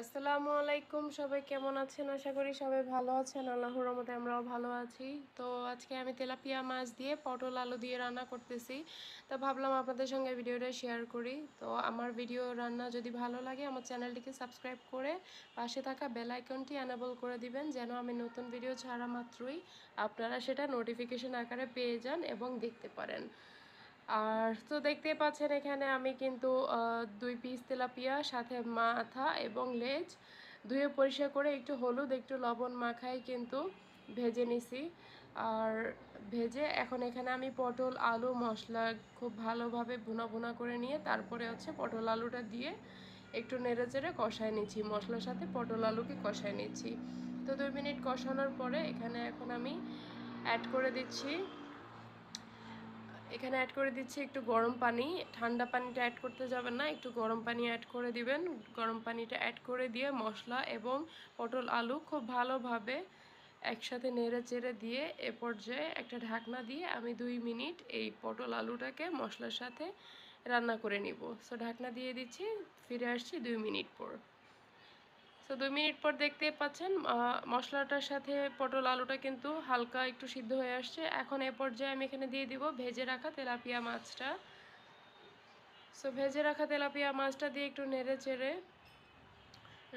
আসসালামু আলাইকুম, সবাই কেমন আছেন? আশা করি সবাই ভালো আছেন। আল্লাহর রহমতে আমরাও ভালো আছি। তো আজকে আমি তেলাপিয়া মাছ দিয়ে পটল আলু দিয়ে রান্না করতেছি। তো ভাবলাম আপনাদের সঙ্গে ভিডিওটা শেয়ার করি। তো আমার ভিডিও রান্না যদি ভালো লাগে, আমার চ্যানেলটিকে সাবস্ক্রাইব করে পাশে থাকা বেল আইকনটি অ্যানাবল করে দিবেন, যেন আমি নতুন ভিডিও ছাড়া মাত্রই আপনারা সেটা নোটিফিকেশন আকারে পেয়ে যান এবং দেখতে পারেন। আর তো দেখতে পাচ্ছেন এখানে আমি কিন্তু দুই পিস তেলাপিয়া, সাথে মাথা এবং লেজ ধুয়ে পরিষ্কার করে একটু হলুদ, একটু লবণ মাখাই কিন্তু ভেজে নিছি। আর ভেজে এখন এখানে আমি পটল, আলু, মশলা খুব ভালোভাবে ভুনা ভুনা করে নিয়ে তারপরে হচ্ছে পটল আলুটা দিয়ে একটু নেড়ে চেড়ে কষায় নিচ্ছি। মশলার সাথে পটল আলুকে কষায় নিচ্ছি। তো দুই মিনিট কষানোর পরে এখানে এখন আমি অ্যাড করে দিচ্ছি এখানে অ্যাড করে দিচ্ছি একটু গরম পানি। ঠান্ডা পানিটা অ্যাড করতে যাবেন না, একটু গরম পানি অ্যাড করে দিবেন। গরম পানিটা অ্যাড করে দিয়ে মশলা এবং পটল আলু খুব ভালোভাবে একসাথে নেড়ে চেড়ে দিয়ে এ পর্যায়ে একটা ঢাকনা দিয়ে আমি দুই মিনিট এই পটল আলুটাকে মশলার সাথে রান্না করে নিব। সো ঢাকনা দিয়ে দিচ্ছি, ফিরে আসছি দুই মিনিট পর। সো দুই মিনিট পর দেখতে পাচ্ছেন মশলাটার সাথে পটল আলুটা কিন্তু হালকা একটু সিদ্ধ হয়ে আসছে। এখন এ পর্যায়ে আমি এখানে দিয়ে দিব ভেজে রাখা তেলাপিয়া মাছটা। সো ভেজে রাখা তেলাপিয়া মাছটা দিয়ে একটু নেড়ে চেড়ে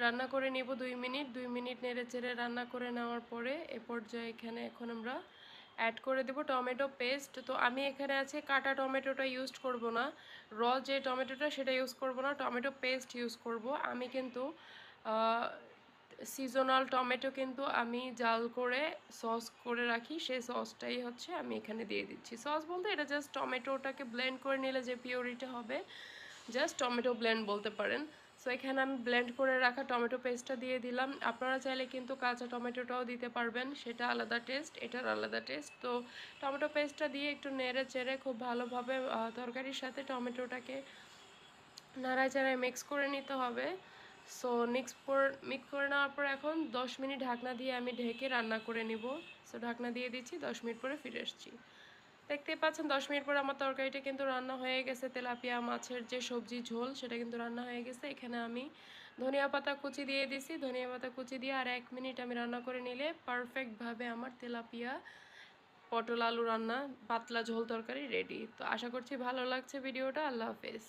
রান্না করে নিব দুই মিনিট। দুই মিনিট নেড়ে চেড়ে রান্না করে নেওয়ার পরে এ পর্যায়ে এখানে এখন আমরা অ্যাড করে দেব টমেটো পেস্ট তো আমি এখানে আছে কাটা টমেটোটা ইউজ করব না। র যে টমেটোটা সেটা ইউজ করব না, টমেটো পেস্ট ইউজ করব। আমি কিন্তু সিজনাল টমেটো কিন্তু আমি জাল করে সস করে রাখি। সেই সসটাই হচ্ছে আমি এখানে দিয়ে দিচ্ছি। সস বলতে এটা জাস্ট টমেটোটাকে ব্লেন্ড করে নিলে যে পিওরিটা হবে জাস্ট টমেটো ব্লেন্ড বলতে পারেন। সো এখানে আমি ব্লেন্ড করে রাখা টমেটো পেস্টটা দিয়ে দিলাম। আপনারা চাইলে কিন্তু কাঁচা টমেটোটাও দিতে পারবেন। সেটা আলাদা টেস্ট এটার আলাদা টেস্ট তো, টমেটো পেস্টটা দিয়ে একটু নেড়ে চেড়ে খুব ভালোভাবে তরকারির সাথে টমেটোটাকে নাড়াচাড়ায় মিক্স করে নিতে হবে। সো মিক্স মিক্স করে নেওয়ার পর এখন দশ মিনিট ঢাকনা দিয়ে আমি ঢেকে রান্না করে নিব। সো ঢাকনা দিয়ে দিচ্ছি, দশ মিনিট পরে ফিরে আসছি। দেখতে পাচ্ছেন, দশ মিনিট পর আমার তরকারিটা কিন্তু রান্না হয়ে গেছে। তেলাপিয়া মাছের যে সবজি ঝোল, সেটা কিন্তু রান্না হয়ে গেছে। এখানে আমি ধনিয়া পাতা কুচি দিয়ে দিছি। ধনিয়া পাতা কুচি দিয়ে আর এক মিনিট আমি রান্না করে নিলে পারফেক্টভাবে আমার তেলাপিয়া পটল আলু রান্না, পাতলা ঝোল তরকারি রেডি তো আশা করছি ভালো লাগছে ভিডিওটা। আল্লাহ হাফেজ।